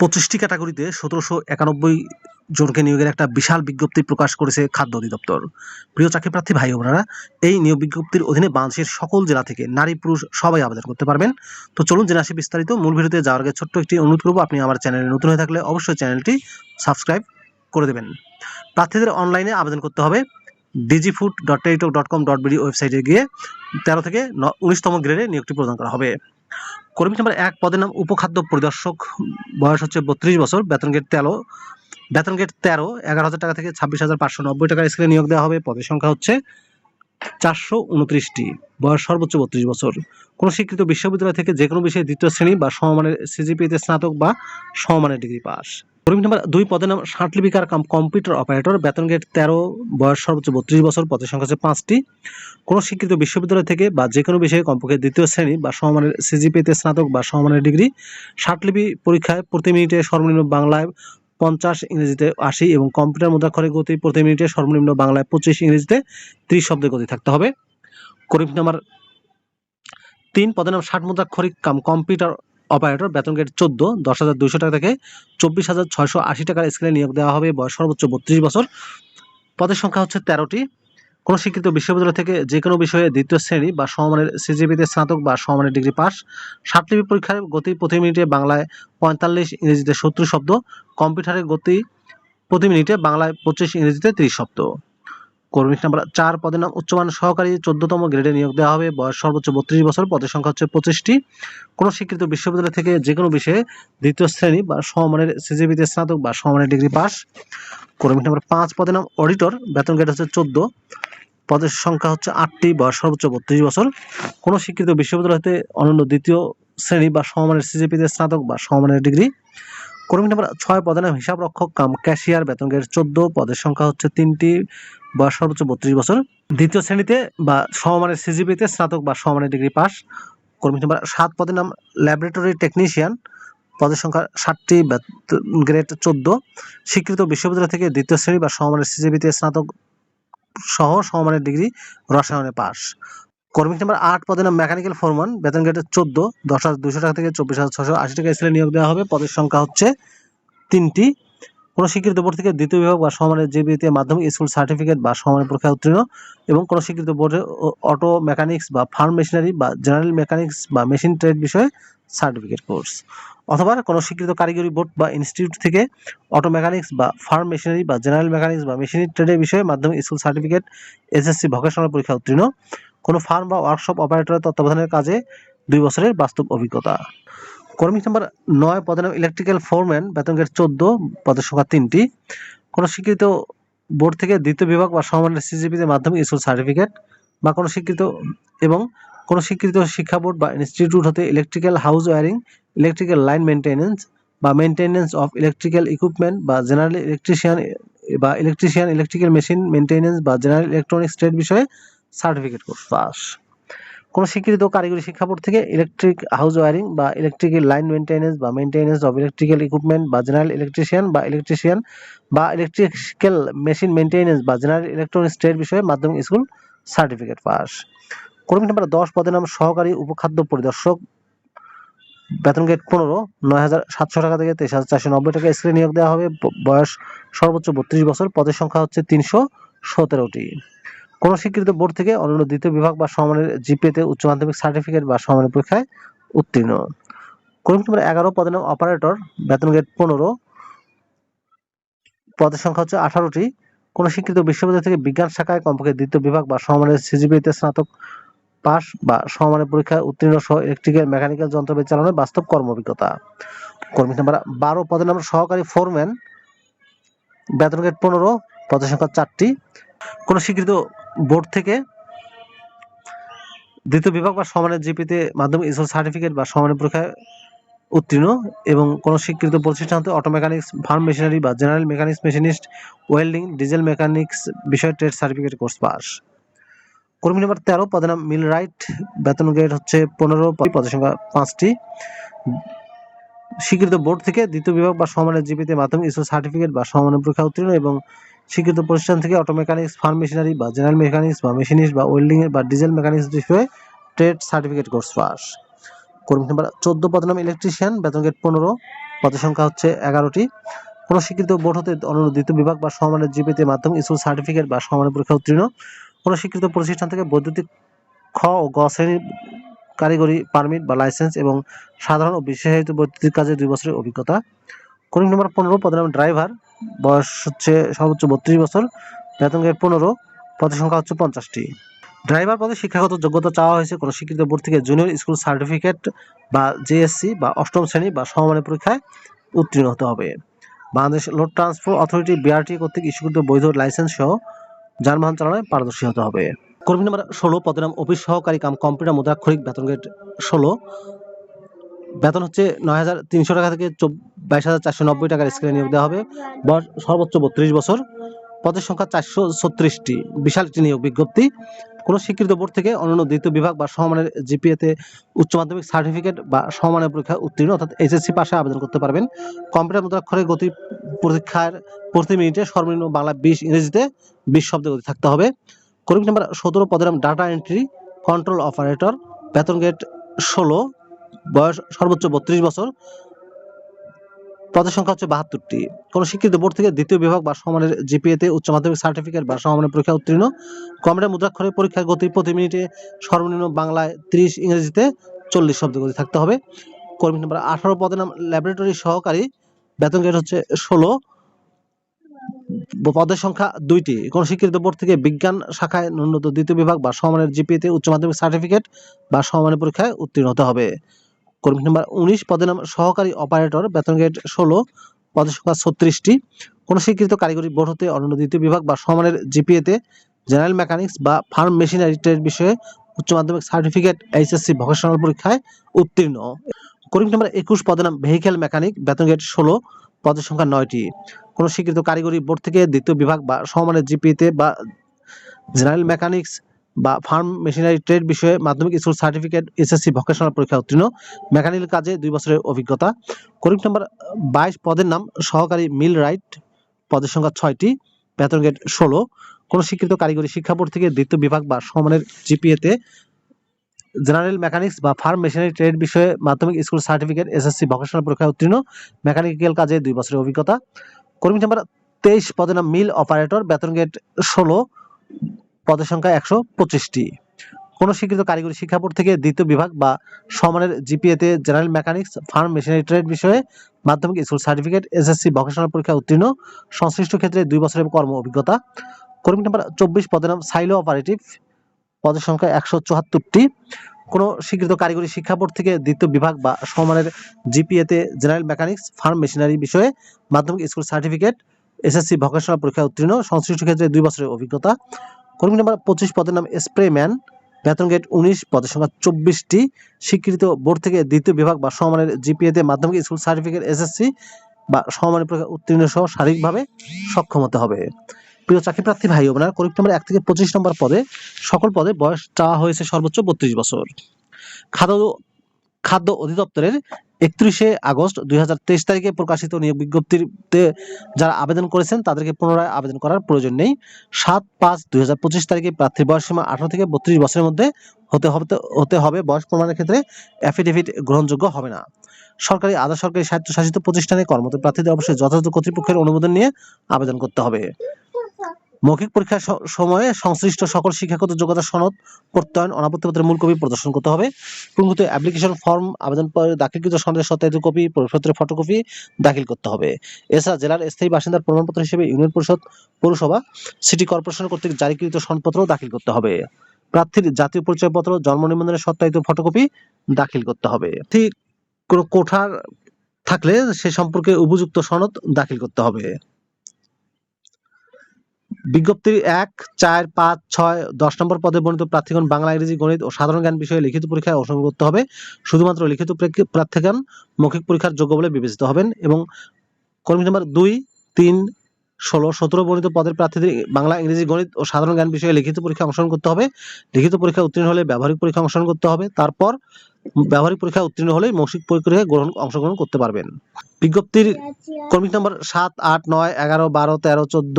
পঁচিশটি ক্যাটাগরিতে সতেরোশো একানব্বই জনকে নিয়োগের একটা বিশাল বিজ্ঞপ্তি প্রকাশ করেছে খাদ্য অধিদপ্তর। প্রিয় চাকরি প্রার্থী ভাই বোনেরা, এই নিয়োগ বিজ্ঞপ্তির অধীনে বাংলাদেশের সকল জেলা থেকে নারী, পুরুষ সবাই আবেদন করতে পারবেন। তো চলুন জেনে আসি বিস্তারিত। মূল ভিডিওতে যাওয়ার আগে ছোট্ট একটি অনুরোধ করব, আপনি আমার চ্যানেলে নতুন হয়ে থাকলে অবশ্যই চ্যানেলটি সাবস্ক্রাইব করে দেবেন। প্রার্থীদের অনলাইনে আবেদন করতে হবে DG food dot Teletalk dot com dot BD ওয়েবসাইটে গিয়ে তেরো থেকে উনিশতম গ্রেডে নিয়োগটি প্রদান করা হবে। কর্মী নাম্বার এক পদের নাম উপখাদ্য পরিদর্শক। বয়স হচ্ছে বত্রিশ বছর। বেতন গেট তেরো। বেতন গেট তেরো, এগারো হাজার টাকা থেকে ছাব্বিশ হাজার পাঁচশো নব্বই টাকা স্কেলে নিয়োগ দেওয়া হবে। পদের সংখ্যা হচ্ছে চারশো উনত্রিশটি। বয়স সর্বোচ্চ বত্রিশ বছর। কোনো স্বীকৃত বিশ্ববিদ্যালয় থেকে যে কোনো বিষয়ে দ্বিতীয় শ্রেণি বা সমমানের সিজিপিতে স্নাতক বা সমমানের ডিগ্রি পাস। কর্মী নাম্বার দুই পদের নাম ষাটলিপিকার কাম কম্পিউটার অপারেটর। বেতন গেট তেরো, বয়স সর্বোচ্চ বত্রিশ বছর, পদের সংখ্যা হচ্ছে পাঁচটি। কোনো স্বীকৃত বিশ্ববিদ্যালয় থেকে বা যে কোনো বিষয়ে কমপক্ষে দ্বিতীয় শ্রেণি বা সমমানের সিজিপিতে স্নাতক বা সমমানের ডিগ্রি ষাটলিপি পরীক্ষায় প্রতি মিনিটে সর্বনিম্ন বাংলায় পঞ্চাশ, ইংরেজিতে আশি এবং কম্পিউটার মুদ্রাক্ষরের গতি প্রতি মিনিটে সর্বনিম্ন বাংলায় পঁচিশ, ইংরেজিতে ত্রিশ শব্দের গতি থাকতে হবে। করিম নাম্বার তিন পদের নাম ষাট মুদ্রাক্ষরিক কাম কম্পিউটার অপারেটর বেতন গেট চোদ্দ, দশ হাজার দুইশো টাকা থেকে চব্বিশ হাজার ছয়শো আশি টাকার স্কেলে নিয়োগ দেওয়া হবে। বয়স সর্বোচ্চ বত্রিশ বছর। পদের সংখ্যা হচ্ছে তেরোটি। কোনো স্বীকৃত বিশ্ববিদ্যালয় থেকে যে কোনো বিষয়ে দ্বিতীয় শ্রেণি বা সমমানের সিজিপিতে স্নাতক বা সমমানের ডিগ্রি পাস। ষাটলিপি পরীক্ষার গতি প্রতি মিনিটে বাংলায় পঁয়তাল্লিশ, ইংরেজিতে সত্তর শব্দ। কম্পিউটারের গতি প্রতি মিনিটে বাংলায় পঁচিশ, ইংরেজিতে ত্রিশ শব্দ। কর্মী নাম্বার চার পদের নাম উচ্চমান সহকারী চোদ্দতম গ্রেডে নিয়োগ দেওয়া হবে। বয়স সর্বোচ্চ বত্রিশ বছর, পদের সংখ্যা হচ্ছে পঁচিশটি। কোনো স্বীকৃত বিশ্ববিদ্যালয় থেকে যে কোনো বিষয়ে দ্বিতীয় শ্রেণি বা সমমানের সিজিপিতে স্নাতক বা সমমানের ডিগ্রি পাস। কর্মী নাম্বার পাঁচ পদের নাম অডিটর, বেতন গেট হচ্ছে চোদ্দ। পদের সংখ্যা হচ্ছে আটটি, বয়স সর্বোচ্চ বত্রিশ বছর। কোনো স্বীকৃত বিশ্ববিদ্যালয় হতে অনন্য দ্বিতীয় শ্রেণি বা সমমানের সিজিপিতে স্নাতক বা সমমানের ডিগ্রি। কর্মী নাম্বার ছয় পদের নাম হিসাব রক্ষক কাম ক্যাশিয়ার, বেতন গেট চোদ্দ। পদের সংখ্যা হচ্ছে তিনটি। বয়স সর্বোচ্চ বত্রিশ বছর। দ্বিতীয় শ্রেণীতে বা সমমানের সিজিপিতে স্নাতক বা সমমানের ডিগ্রি পাস। কর্মী নাম্বার সাত পদের নাম ল্যাবরেটরি টেকনিশিয়ান পদের সংখ্যা ষাটটি গ্রেড চোদ্দ। স্বীকৃত বিশ্ববিদ্যালয় থেকে দ্বিতীয় শ্রেণি বা সমমানের সিজিপিতে স্নাতক সহ সমমানের ডিগ্রি রসায়নে পাস। কর্মী নাম্বার আট পদের নাম মেকানিক্যাল ফোরমান বেতন গেটে চোদ্দ, দশ হাজার দুশো টাকা থেকে চব্বিশ হাজার ছশো আশি টাকা স্কেলে নিয়োগ দেওয়া হবে। পদের সংখ্যা হচ্ছে তিনটি। কোনো স্বীকৃত বোর্ড থেকে দ্বিতীয় বিভাগ বা সমানের জেবিতে মাধ্যমিক স্কুল সার্টিফিকেট বা সমানের পরীক্ষায় উত্তীর্ণ এবং কোনো স্বীকৃত বোর্ডে অটো মেকানিক্স বা ফার্ম মেশিনারি বা জেনারেল মেকানিক্স বা মেশিন ট্রেড বিষয়ে সার্টিফিকেট কোর্স। অথবা কোনো স্বীকৃত কারিগরি বোর্ড বা ইনস্টিটিউট থেকে অটো মেকানিক্স বা ফার্ম মেশিনারি বা জেনারেল মেকানিক্স বা মেশিনারি ট্রেডের বিষয়ে মাধ্যমিক স্কুল সার্টিফিকেট, এসএসসি ভোকেশনাল পরীক্ষা উত্তীর্ণ। কোনো ফার্ম বা ওয়ার্কশপ অপারেটরের তত্ত্বাবধানের কাজে দুই বছরের বাস্তব অভিজ্ঞতা। কর্মী নাম্বার নয় পদের নাম ইলেকট্রিক্যাল ফোরম্যান বেতন গেট চোদ্দ, পদের সংখ্যা তিনটি। কোনো স্বীকৃত বোর্ড থেকে দ্বিতীয় বিভাগ বা সমমানের সিজিপিতে মাধ্যমে স্কুল সার্টিফিকেট বা কোনো স্বীকৃত এবং কোনো স্বীকৃত শিক্ষা বোর্ড বা ইনস্টিটিউট হতে electrical house wiring electrical line maintenance বা মেনটেন্যান্স অফ ইলেকট্রিক্যাল ইকুইপমেন্ট বা জেনারেল ইলেকট্রিশিয়ান বা ইলেকট্রিশিয়ান ইলেকট্রিক্যাল মেশিন মেনটেন্যান্স বা জেনারেল ইলেকট্রনিক্স ট্রেড বিষয়ে সার্টিফিকেট কোর্স পাস কোনো স্বীকৃত কারিগরি শিক্ষা বোর্ড থেকে ইলেকট্রিক হাউস ওয়ারিং বা ইলেকট্রিক্যাল লাইন মেনটেন্যান্স বা মেনটেন্যান্স অফ ইলেকট্রিক্যাল ইকুইপমেন্ট বা জেনারেল ইলেকট্রিশিয়ান বা ইলেকট্রিশিয়ান বা ইলেকট্রিক্যাল মেশিন মেনটেন্যান্স বা জেনারেল ইলেকট্রনিক্স ট্রেড বিষয়ে মাধ্যমিক স্কুল সার্টিফিকেট পাস কর্মী নাম্বার দশ, পদের নাম সহকারী উপখাদ্য পরিদর্শক। বেতন গেট পনেরো, নয় হাজার সাতশো টাকা থেকে তেইশ হাজার চারশো নব্বই টাকা স্কেলে নিয়োগ দেওয়া হবে। বয়স সর্বোচ্চ বত্রিশ বছর, পদের সংখ্যা হচ্ছে তিনশো সতেরোটি। কোনো স্বীকৃত বোর্ড থেকে অন্যান্য দ্বিতীয় বিভাগ বা সমানের জিপিএতে উচ্চ মাধ্যমিক সার্টিফিকেট বা সমানের পরীক্ষায় উত্তীর্ণ। কর্মী নম্বর এগারো, পদের নাম অপারেটর, বেতন গেট পনেরো। পদের সংখ্যা হচ্ছে আঠারোটি। কোনো স্বীকৃত বিশ্ববিদ্যালয় থেকে বিজ্ঞান শাখায় কমপক্ষে দ্বিতীয় বিভাগ বা সমানের সিজিপিতে স্নাতক পাস বা সমানের পরীক্ষায় উত্তীর্ণ সহ ইলেকট্রিক্যাল, মেকানিক্যাল যন্ত্রপাতি চালানোর বাস্তব কর্ম অভিজ্ঞতা কর্মী নাম্বার বারো, পদের নাম সহকারী ফোরম্যান, বেতন গেট পনেরো, পদের সংখ্যা চারটি। কোনো স্বীকৃত বোর্ড থেকে দ্বিতীয় বিভাগ বা সমানের জিপিতে মাধ্যমিক স্কুল সার্টিফিকেট বা সমানের পরীক্ষায় উত্তীর্ণ এবং কোনো স্বীকৃত প্রতিষ্ঠান হতে অটো মেকানিক্স ফার্ম মেশিনারি বা general mechanics machinist, welding, diesel mechanics বিষয় ট্রেড সার্টিফিকেট কোর্স পাস। কর্মী নম্বর তেরো, পদের নাম মিল রাইট বেতন গ্রেড হচ্ছে পনেরো, পদের সংখ্যা পাঁচটি। স্বীকৃত বোর্ড থেকে দ্বিতীয় বিভাগ বা সমানের জিপিতে মাধ্যমিক স্কুল সার্টিফিকেট বা সমানের পরীক্ষা উত্তীর্ণ এবং স্বীকৃত প্রতিষ্ঠান থেকে অটো মেকানিক্স ফার্ম মেশিনারি বা জেনারেল মেকানিক্স বা মেশিনিস্ট বা ওয়েল্ডিং বা ডিজেল মেকানিক্স বিষয়ে ট্রেড সার্টিফিকেট কোর্স পাস কর্মী নাম্বার চোদ্দ পদের নাম ইলেকট্রিশিয়ান বেতন গেট পনেরো। পদের সংখ্যা হচ্ছে এগারোটি। কোনো স্বীকৃত বোর্ড হতে দ্বিতীয় বিভাগ বা সমানের জিপিতে মাধ্যমিক স্কুল সার্টিফিকেট বা সমানের পরীক্ষা উত্তীর্ণ। কোনো স্বীকৃত প্রতিষ্ঠান থেকে বৈদ্যুতিক খ ও গ শ্রেণির কারিগরি পারমিট বা লাইসেন্স এবং সাধারণ ও বিশেষায়িত বৈদ্যুতিক কাজে দুই বছরের অভিজ্ঞতা। কর্মী নম্বর পনেরো পদের নাম ড্রাইভার বয়স হচ্ছে সর্বোচ্চ বত্রিশ বছর, বেতন গ্রেড পনেরো, পদের সংখ্যা হচ্ছে পঞ্চাশটি। ড্রাইভার পদে শিক্ষাগত যোগ্যতা চাওয়া হয়েছে কোনো স্বীকৃত বোর্ড থেকে জুনিয়র স্কুল সার্টিফিকেট বা জেএসসি বা অষ্টম শ্রেণি বা সমমানের পরীক্ষায় উত্তীর্ণ হতে হবে। Bangladesh road transport authority BRT কর্তৃক ইস্যুকৃত বৈধ লাইসেন্স সহ যানবাহন চালানোয় পারদর্শী হতে হবে। কর্মী নম্বর ষোলো, পদের নাম অফিস সহকারী কাম কম্পিউটার মুদ্রাক্ষরিক বেতন গ্রেড ষোলো বেতন হচ্ছে নয় হাজার তিনশো টাকা থেকে বাইশ হাজার চারশো নব্বই টাকার স্কেলে নিয়োগ দেওয়া হবে। সর্বোচ্চ বত্রিশ বছর। পদের সংখ্যা চারশো ছত্রিশটি। বিশাল একটি নিয়োগ বিজ্ঞপ্তি। কোনো স্বীকৃত বোর্ড থেকে অন্যান্য দ্বিতীয় বিভাগ বা সমমানের জিপিএতে উচ্চ মাধ্যমিক সার্টিফিকেট বা সমমানের পরীক্ষা উত্তীর্ণ অর্থাৎ এইচএসসি পাশে আবেদন করতে পারবেন। কম্পিউটার মুদ্রাক্ষরের গতি পরীক্ষার প্রতি মিনিটে সর্বনিম্ন বাংলা বিশ, ইংরেজিতে বিশ শব্দের গতি থাকতে হবে। কর্মী নাম্বার সতেরো, পদের ডাটা এন্ট্রি কন্ট্রোল অপারেটর বেতন গেট ষোলো বয়স সর্বোচ্চ বত্রিশ বছর, পদের সংখ্যা হচ্ছে বাহাত্তরটি। কোন স্বীকৃত বোর্ড থেকে দ্বিতীয় বিভাগ বা সমানের জিপিএতে উচ্চ মাধ্যমিক সার্টিফিকেট বা সমানের পরীক্ষা উত্তীর্ণ। কম্পিউটার মুদ্রাক্ষরের পরীক্ষার গতি প্রতি মিনিটে সর্বনিম্ন বাংলায় ত্রিশ, ইংরেজিতে চল্লিশ শব্দ গতি থাকতে হবে। কর্মী নাম্বার আঠারো, পদের নাম ল্যাবরেটরি সহকারী। বেতন গেট হচ্ছে ষোলো। পদের সংখ্যা দুইটি। কোন স্বীকৃত বোর্ড থেকে বিজ্ঞান শাখায় ন্যূনতম দ্বিতীয় বিভাগ বা সমানের জিপিএতে উচ্চ মাধ্যমিক সার্টিফিকেট বা সমানের পরীক্ষায় উত্তীর্ণ হতে হবে। কর্মী নাম্বার উনিশ, পদের নাম সহকারী অপারেটর বেতন গ্রেড ষোলো, পদের সংখ্যা ছত্রিশটি। কোনো স্বীকৃত কারিগরি বোর্ড হতে অন্যান্য দ্বিতীয় বিভাগ বা সমানের জিপিএতে জেনারেল মেকানিক্স বা ফার্ম মেশিনারি ট্রেড বিষয়ে উচ্চ মাধ্যমিক সার্টিফিকেট এইচএসসি ভোকেশনাল পরীক্ষায় উত্তীর্ণ। কর্মী নাম্বার একুশ, পদের নাম ভেহিক্যাল মেকানিক বেতন গ্রেড ষোলো, পদের সংখ্যা নয়টি। কোনো স্বীকৃত কারিগরি বোর্ড থেকে দ্বিতীয় বিভাগ বা সমানের জিপিএতে বা জেনারেল মেকানিক্স বা ফার্ম মেশিনারি ট্রেড বিষয়ে মাধ্যমিক স্কুল সার্টিফিকেট এসএসসি ভোকেশনাল পরীক্ষা উত্তীর্ণ মেকানিক্যাল কাজে দুই বছরের অভিজ্ঞতা। করিম নাম্বার বাইশ পদের নাম সহকারী মিল রাইট পদের সংখ্যা ছয়টি, বেতন গেট ষোলো। কোনো স্বীকৃত কারিগরি শিক্ষা বোর্ড থেকে দ্বিতীয় বিভাগ বা সমানের জিপিএতে জেনারেল মেকানিক্স বা ফার্ম মেশিনারি ট্রেড বিষয়ে মাধ্যমিক স্কুল সার্টিফিকেট এসএসসি ভোকেশনাল পরীক্ষা উত্তীর্ণ মেকানিক্যাল কাজে দুই বছরের অভিজ্ঞতা। কর্মী নাম্বার তেইশ পদের নাম মিল অপারেটর বেতন গেট ষোলো। পদের সংখ্যা একশো পঁচিশটি। কোন স্বীকৃত কারিগরি শিক্ষা বোর্ড থেকে দ্বিতীয় বিভাগ বা সমানের জিপিএতে general mechanics, farm machinery trade বিষয়ে মাধ্যমিক স্কুল সার্টিফিকেট, এসএসসি ভকেশনাল পরীক্ষা উত্তীর্ণ, সংশ্লিষ্ট ক্ষেত্রে দুই বছরের কর্ম অভিজ্ঞতা। কর্মী নাম্বার চব্বিশ, পদের নাম সাইলো অপারেটিভ, পদের সংখ্যা একশো চুয়াত্তরটি। কোন স্বীকৃত কারিগরি শিক্ষা বোর্ড থেকে দ্বিতীয় বিভাগ বা সমানের জিপিএতে জেনারেল মেকানিক্স, ফার্ম মেশিনারি বিষয়ে মাধ্যমিক স্কুল সার্টিফিকেট, এসএসসি ভোকেশনাল পরীক্ষা উত্তীর্ণ, সংশ্লিষ্ট ক্ষেত্রে দুই বছরের অভিজ্ঞতা। কর্মী নাম্বার পঁচিশ পদের নাম স্প্রেম্যান। বেতন গেট উনিশ পদের সংখ্যা চব্বিশটি। স্বীকৃত বোর্ড থেকে দ্বিতীয় বিভাগ বা সমানের জিপিএতে মাধ্যমিক স্কুল সার্টিফিকেট এসএসসি বা সমানের পরীক্ষা উত্তীর্ণ সহ শারীরিকভাবে সক্ষম হতে হবে। প্রিয় চাকরি প্রার্থী ভাই বোনেরা করিম নম্বর এক থেকে পঁচিশ নম্বর পদে সকল পদে বয়স চাওয়া হয়েছে সর্বোচ্চ বত্রিশ বছর। খাদ্য খাদ্য অধিদপ্তরের একত্রিশে আগস্ট দুই হাজার তেইশ তারিখে প্রকাশিত নিয়োগ বিজ্ঞপ্তিতে যারা আবেদন করেছেন তাদেরকে পুনরায় আবেদন করার প্রয়োজন নেই। সাত পাঁচ দুই তারিখে প্রার্থীর বয়স সীমা আঠারো থেকে বত্রিশ বছরের মধ্যে হতে হবে হতে হবে। বয়স প্রমাণের ক্ষেত্রে অ্যাফিডেভিট গ্রহণযোগ্য হবে না। সরকারি আধা সরকারি স্বায়ত্তশাসিত প্রতিষ্ঠানে কর্মরত প্রার্থীদের অবশ্যই যথাযথ কর্তৃপক্ষের অনুমোদন নিয়ে আবেদন করতে হবে। মৌখিক পরীক্ষার সময়ে সংশ্লিষ্ট সকল শিক্ষাগত যোগ্যতা সনদ, প্রত্যয়ন, অনাপত্তিপত্রের মূল কপি প্রদর্শন করতে হবে। প্রভূত অ্যাপ্লিকেশন ফর্ম আবেদন দাখিলকৃত সনদের সত্যায়িত কপি পরিপত্রের ফটোকপি দাখিল করতে হবে। এছাড়া জেলার স্থায়ী বাসিন্দার প্রমাণপত্র হিসেবে ইউনিয়ন পরিষদ, পৌরসভা, সিটি কর্পোরেশন কর্তৃক জারিকৃত সনদপত্র দাখিল করতে হবে। প্রার্থীর জাতীয় পরিচয়পত্র, জন্ম নিবন্ধনের সত্যায়িত ফটোকপি দাখিল করতে হবে। ঠিক কোনো কোঠার থাকলে সে সম্পর্কে উপযুক্ত সনদ দাখিল করতে হবে। বিজ্ঞপ্তির এক চার পাঁচ ছয় দশ নম্বর পদে বর্ণিত প্রার্থীগণ বাংলা ইংরেজি গণিত ও সাধারণ জ্ঞান বিষয়ে লিখিত পরীক্ষায় অংশগ্রহণ করতে হবে। শুধুমাত্র লিখিত প্রার্থীগণ মৌখিক পরীক্ষার যোগ্য বলে বিবেচিত হবেন এবং কর্মী নাম্বার দুই তিন ষোলো সতেরো বর্ণিত পদের প্রার্থীদের বাংলা ইংরেজি গণিত ও সাধারণ জ্ঞান বিষয়ে লিখিত পরীক্ষা অংশগ্রহণ করতে হবে। লিখিত পরীক্ষা উত্তীর্ণ হলে ব্যবহারিক পরীক্ষা অংশগ্রহণ করতে হবে। তারপর ব্যবহারিক পরীক্ষা উত্তীর্ণ হলেই মৌখিক পরীক্ষায় গ্রহণ অংশগ্রহণ করতে পারবেন। বিজ্ঞপ্তির কর্মী নম্বর সাত আট নয় এগারো বারো তেরো চোদ্দ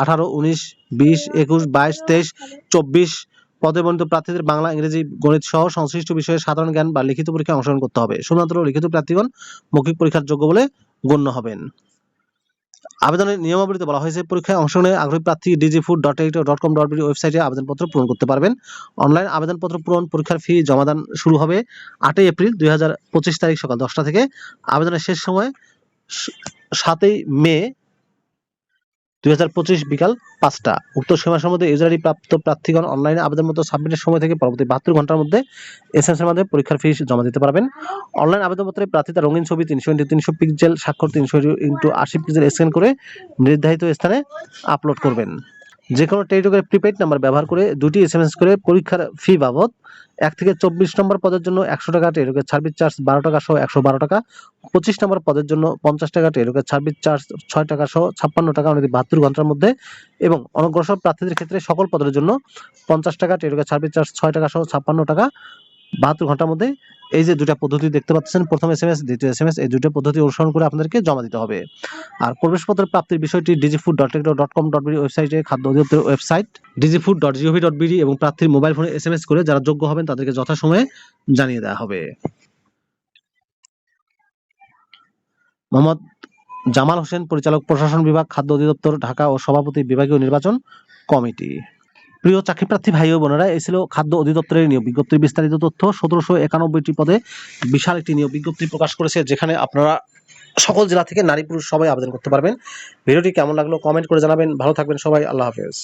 আঠারো, উনিশ, বিশ, একুশ, বাইশ, তেইশ, চব্বিশ পদে বর্ণিত প্রার্থীদের বাংলা, ইংরেজি, গণিত সহ সংশ্লিষ্ট বিষয়ে সাধারণ জ্ঞান বা লিখিত পরীক্ষায় অংশগ্রহণ করতে হবে। শুধুমাত্র লিখিত প্রার্থীগণ মৌখিক পরীক্ষার যোগ্য বলে গণ্য হবেন। আবেদনের নিয়মাবলীতে বলা হয়েছে, পরীক্ষায় অংশগ্রহণে আগ্রহী প্রার্থী DG food dot dot com dot ওয়েবসাইটে আবেদনপত্র পূরণ করতে পারবেন। অনলাইন আবেদনপত্র পূরণ পরীক্ষার ফি জমাদান শুরু হবে আটই এপ্রিল দুই হাজার পঁচিশ তারিখ সকাল দশটা থেকে। আবেদনের শেষ সময় সাতই মে দুই হাজার পঁচিশ বিকাল পাঁচটা। উক্ত সময় মধ্যে ইউজারি প্রাপ্ত প্রার্থীগণ অনলাইনে আবেদন মতো সাবমিটের সময় থেকে পরবর্তী বাহাত্তর ঘণ্টার মধ্যে এস এর মাধ্যমে পরীক্ষার ফি জমা দিতে পারবেন। অনলাইন আবেদনপত্রে প্রার্থী তার রঙিন ছবি তিনশো ইন্টু তিনশো পিক্সেল, স্বাক্ষর তিনশো ইন্টু আশি পিক্সেল স্ক্যান করে নির্ধারিত স্থানে আপলোড করবেন। যে কোনো টেলিটকের প্রিপেড নাম্বার ব্যবহার করে দুটি এস করে পরীক্ষার ফি বাবদ এক থেকে চব্বিশ নম্বর পদের জন্য একশো টাকা টেলিটকের সার্ভিস চার্জ বারো টাকা সহ একশো বারো টাকা, পঁচিশ নম্বর পদের জন্য পঞ্চাশ টাকা টেলিটকের সার্ভিস চার্জ ছয় টাকা সহ ছাপ্পান্ন টাকা অনেক বাহাত্তর ঘণ্টার মধ্যে এবং অনগ্রসর প্রার্থীদের ক্ষেত্রে সকল পদের জন্য পঞ্চাশ টাকা টেলিটকের সার্ভিস চার্জ ছয় টাকা সহ ছাপ্পান্ন টাকা বাহাত্তর ঘণ্টার মধ্যে এই যে দুটা পদ্ধতি দেখতে পাচ্ছেন, প্রথম এস এম এস দ্বিতীয় এস এম এস এই দুটো পদ্ধতি অনুসরণ করে আপনাদেরকে জমা দিতে হবে। আর প্রবেশপত্র প্রাপ্তির বিষয়টি DG food dot dot com dot BD ওয়েবসাইটে খাদ্য অধিদপ্তরের website DG food dot GOV dot BD এবং প্রার্থীর মোবাইল ফোনে এস এম এস করে যারা যোগ্য হবেন তাদেরকে যথাসময়ে জানিয়ে দেওয়া হবে। মোহাম্মদ জামাল হোসেন, পরিচালক প্রশাসন বিভাগ, খাদ্য অধিদপ্তর, ঢাকা ও সভাপতি বিভাগীয় নির্বাচন কমিটি। প্রিয় চাকরিপ্রার্থী ভাই ও বোনেরা, এই ছিল খাদ্য অধিদপ্তরের নিয়োগ বিজ্ঞপ্তির বিস্তারিত তথ্য। সতেরোশো একানব্বইটি পদে বিশাল একটি নিয়োগ বিজ্ঞপ্তি প্রকাশ করেছে, যেখানে আপনারা সকল জেলা থেকে নারী পুরুষ সবাই আবেদন করতে পারবেন। ভিডিওটি কেমন লাগল কমেন্ট করে জানাবেন। ভালো থাকবেন সবাই, আল্লাহ হাফেজ।